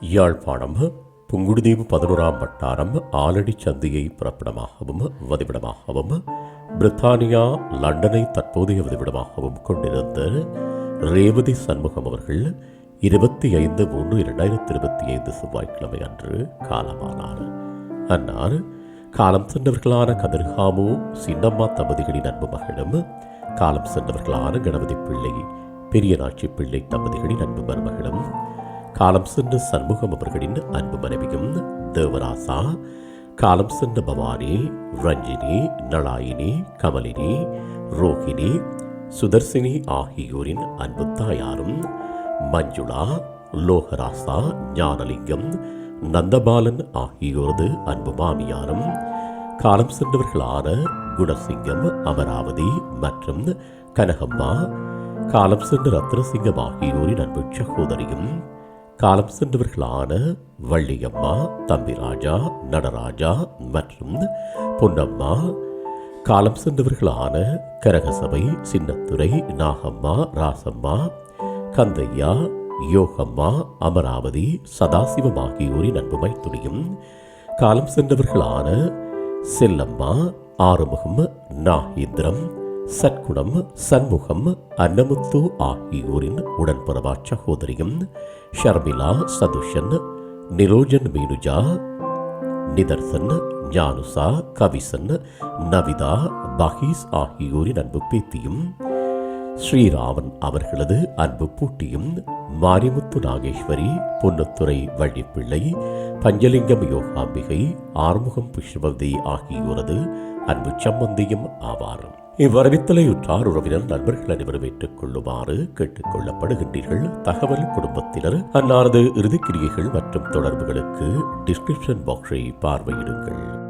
யாழ்ப்பாணம் புங்குடுதீவு பதினோராம் வட்டாரம் ஆலடி சந்தையை பிறப்பிடமாகவும் வதிவிடமாகவும் பிரித்தானியா லண்டனை தற்போதைய வதிவிடமாகவும் கொண்டிருந்த ரேவதி சண்முகம் அவர்கள் இருபத்தி ஐந்து மூன்று இரண்டாயிரத்தி இருபத்தி ஐந்து செவ்வாய்க்கிழமை அன்று காலமானார். அன்னார் காலம் சென்றவர்களான கதிர்காமு சின்னம்மா தம்பதிகளின் அன்பு மகளும் காலம் சென்றவர்களான கணபதி பிள்ளை பெரியநாச்சி பிள்ளை தம்பதிகளின் அன்பு மருமகளும் காலம் சென்ற சண்முகம் அவர்களின் அன்பு மனைவியும் தேவராசா. காலம் சென்ற பவானி ரஞ்சினி நளாயினி கமலினி ரோஹிணி சுதர்சினி ஆகியோரின் அன்பு தாயாரும் மஞ்சுளா லோகராசா ஞானலிங்கம் நந்தபாலன் ஆகியோரது அன்பு மாமியாரும் காலம் சென்றவர்களான குணசிங்கம் அமராவதி மற்றும் கனகம்மா காலம் சென்ற ரத்னசிங்கம் ஆகியோரின் அன்பு சகோதரியும் காலம் சென்றவர்களான வள்ளியம்மா தம்பிராஜா நடராஜா மற்றும் பொன்னம்மா. காலம் சென்றவர்களான கரகசபை சின்னத்துறை நாகம்மா ராசம்மா கந்தையா யோகம்மா அமராவதி சதாசிவம் ஆகியோரின் அன்புமை துணியும் காலம் சென்றவர்களான செல்லம்மா ஆறுமுகம் நாகேந்திரம் சற்குணம் சண்முகம் அன்னமுத்து ஆகியோரின் உடன்பரவா சகோதரியும் ஷர்மிளா சதுஷன் நிரோஜன் மீனுஜா நிதர்சன் ஞானுசா கவிசன் நவிதா பஹீஸ் ஆகியோரின் அன்பு பேத்தியும் ஸ்ரீராமன் அவர்களது அன்பு பூட்டியும் மாரிமுத்து நாகேஸ்வரி பொன்னுத்துறை வள்ளிப்பிள்ளை பஞ்சலிங்கம் யோகாம்பிகை ஆறுமுகம் புஷ்பவதி ஆகியோரது அன்பு சம்பந்தியும் ஆவார். இவ்வரவித்தலை உற்றார் உறவினர் நண்பர்கள் அனைவரும் ஏற்றுக் கொள்ளுமாறு கேட்டுக் கொள்ளப்படுகின்றீர்கள் தகவல் குடும்பத்தினர் அன்னாரது இறுதிக்கிரியைகள் மற்றும் தொடர்புகளுக்கு டிஸ்கிரிப்ஷன் பாக்ஸை பார்வையிடுங்கள்.